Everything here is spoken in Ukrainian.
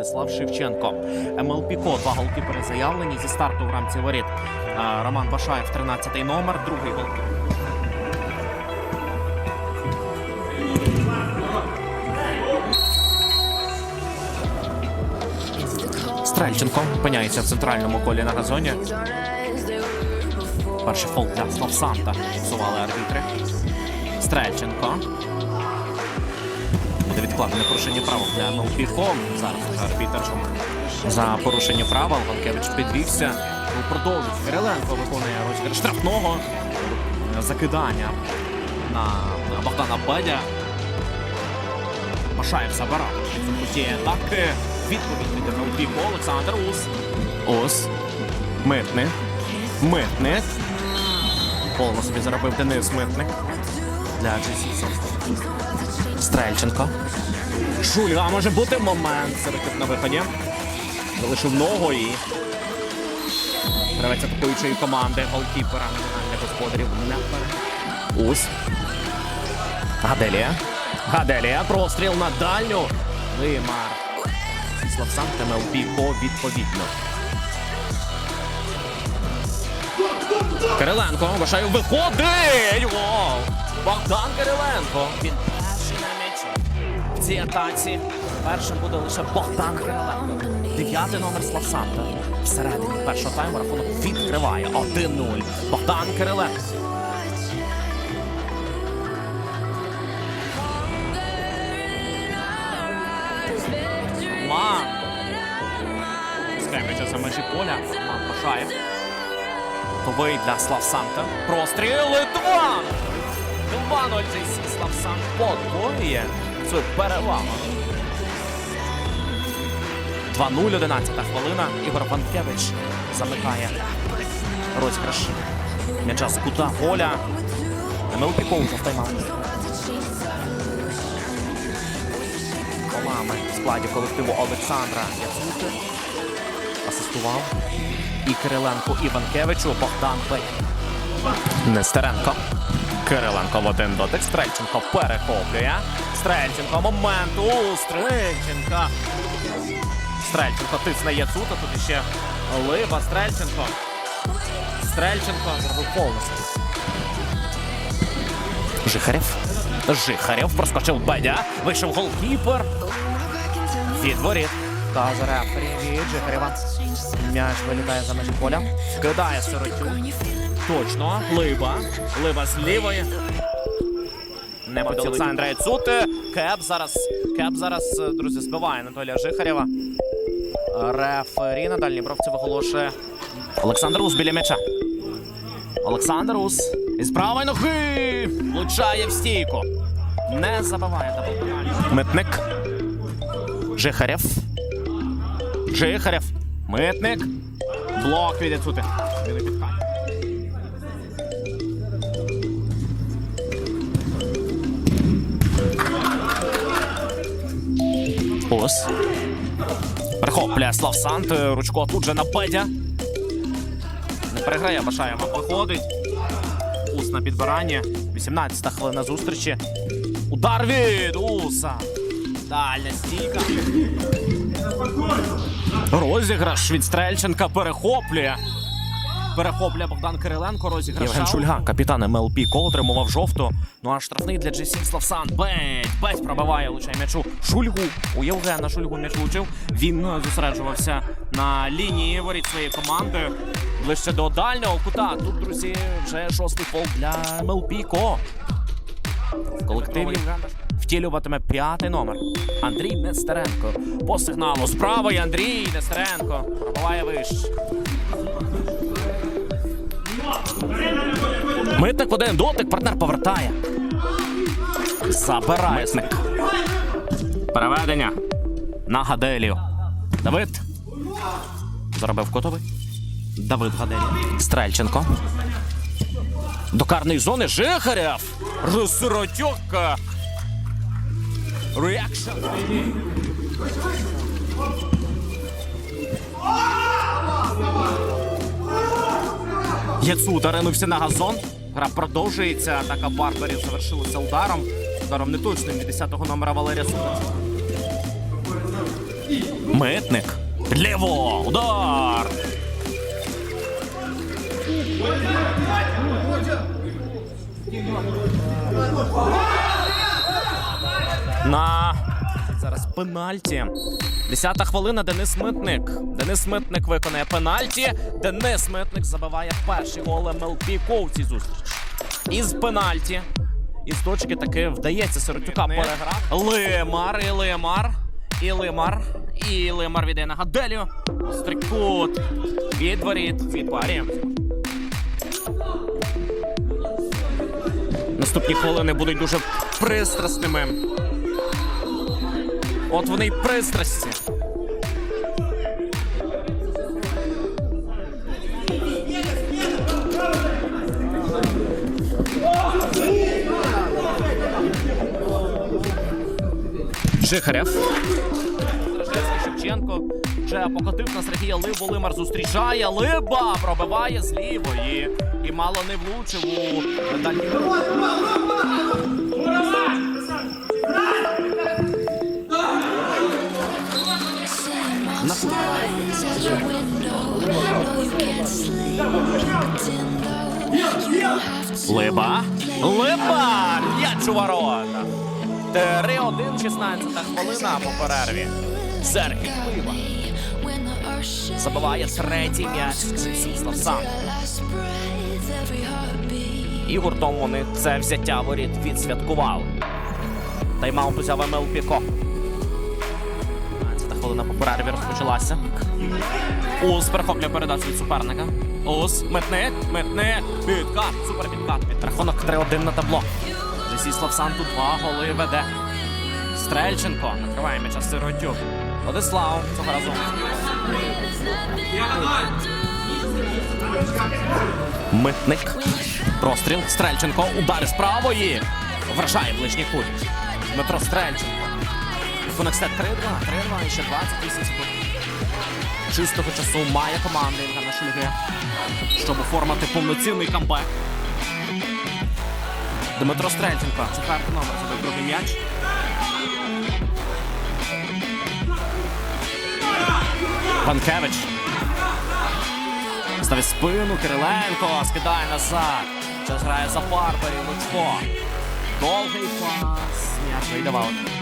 Ярослав Шевченко. МЛП Ко, два голкіпери заявлені зі старту в рамці воріт. Е, Роман Башаєв, 13-й номер, другий голкіпер. Стрельченко опиняється в центральному колі на газоні. Перший фол для Славсанта фіксували арбітри. Стрельченко. Буде відкладене порушення правил для Мелпіком. Зараз арбітр за порушення правил. Ванкевич підвівся. Продовжить. Кириленко виконує розіграш штрафного. Закидання на Богдана Бедя. Машаєв забирав. Ті атаки. Відповідь від Мелпіку Олександр Ус. Ус. Митник. Митник. Пол на собі заробив Денис Митник. Для GC. Стрельченко. Шульга може бути момент. Серед на виході. Залишив ногу і. Гравець атакуючої команди голкіпера господарів не вперед. Ус. Гаделія. Гаделія. Простріл на дальню. Вимар. Славсан та Мелбіко відповідно. Кириленко, Башаєв виходить! Гол! Богдан Кириленко. Він перший на м'ячі. В цій атаці першим буде лише Богдан Кириленко. Дев'ятий номер Славсанта. Всередині першого тайму рахунок відкриває 1-0. Богдан Кириленко. Ма. Скремича за межі поля. Роман Башаєв. Готовий для Славсанта. Простріли 2! 2-0 JC Славсант подвоює цю перевагу. 2-0, 11 хвилина. Ігор Панкевич замикає розіграш. М'яча з кута поля. МЛП Коузов тайм-аут. Колами в складі колективу Олександра Яцути. Асистував і Кириленко Іванкевичу, Богдан Бей. Нестеренко. Кириленко в один дотик. Стрельченко перехоплює. Стрельченко момент у Стрельченка. Стрельченко тисне Яцута. Тут іще Лива. Стрельченко. Стрельченко зробив повністю. Жихарєв. Жихарєв проскочив Бедя. Вийшов голкіпер. Від воріт. Та за рефері від Жихарєва. М'яч вилітає за межі поля. Кидає Сиротюк. Точно. Либа. Либа з лівої. Не буде Олександра Яцути. Кеп зараз. Кеп зараз, е, друзі, збиває Анатолія Жихарєва. Рефері на дальній бровці виголошує Олександр Ус біля м'яча. Олександр Ус із правої ноги влучає в стійку. Не забиває дабл. Митник. Жихарєв. Жихарєв. Митник. Блок від Яцути. Білий Ус. Перехоплює Слав Сант. Ручко тут же на Бедя. Не переграє Башаєва. Походить. Ус на підбиранні. 18-та хвилина зустрічі. Удар від Уса. Дальня стійка. Розіграш від Стрельченка перехоплює. Перехоплює Богдан Кириленко. Розіграш. Євген Шульга, капітан МЛП Ко, отримував жовту. Ну а штрафний для GC Славсан. Беть! Беть пробиває лучає м'ячу. Шульгу. У Євгена Шульгу м'яч влучив. Він е, зосереджувався на лінії воріт своєї команди. Ближче до дальнього кута. Тут, друзі, вже шостий фол для МЛП Ко. В колективі втілюватиме п'ятий номер. Андрій Нестеренко. По сигналу з правої Андрій Нестеренко. Пробиває вище. Митник в дотик, партнер повертає. Забирає Митник. Переведення на Гаделію. Давид. Заробив котовий. Давид Гаделія. Стрельченко. До карної зони Жихарєв. Розсиротьок. Реакшн. Яцута ринувся на газон. Гра продовжується. Атака Барбарів завершилася ударом. Ударом неточним від 10-го номера Валерія Сута. Митник. Ліво. Удар. Пенальті. Десята хвилина. Денис Митник. Денис Митник виконує пенальті. Денис Митник забиває перший гол МЛП у цій зустрічі. Із пенальті. Із точки таки вдається Сиротюка переграти. Лимар і Лимар. І Лимар. І Лимар віддає на Гаделю. Стрикут. Від воріт. Від парі. Наступні хвилини будуть дуже пристрасними. От вони й пристрасті. Стражевський Шевченко вже покотив на Сергія Либу. Лимар зустрічає. Либа пробиває з лівої. І мало не влучив у дальній. У 3-1, 16 хвилина по перерві. Сергій Либа забиває третій м'яч Сіслав сам. І гуртом вони це взяття воріт відсвяткували. Тайм-аут узяв МЛ Піко. 15 хвилина по перерві розпочалася. Ус перехоплює передачу від суперника. Ус, метник, метник, підкат, супер підкат. Під рахунок 3-1 на табло. Зісіслав Санту два голи веде. Стрельченко накриває м'яча Сиротюк. Владислав цього разу. Митник. Простріл. Стрельченко. Удар з правої. Вражає ближній кут. Дмитро Стрельченко. Рахунок стет 3-2. 3-2 і ще 28 секунд. Чистого часу має команда Євгена Шульги, щоб оформити повноцінний камбек. Дмитро Стрельченко. Четвертий номер. Це другий м'яч. Панкевич. Ставить спину. Кириленко. Скидає назад. Зараз грає за Барбарі. Лучко. Довгий пас. М'яч вийде в.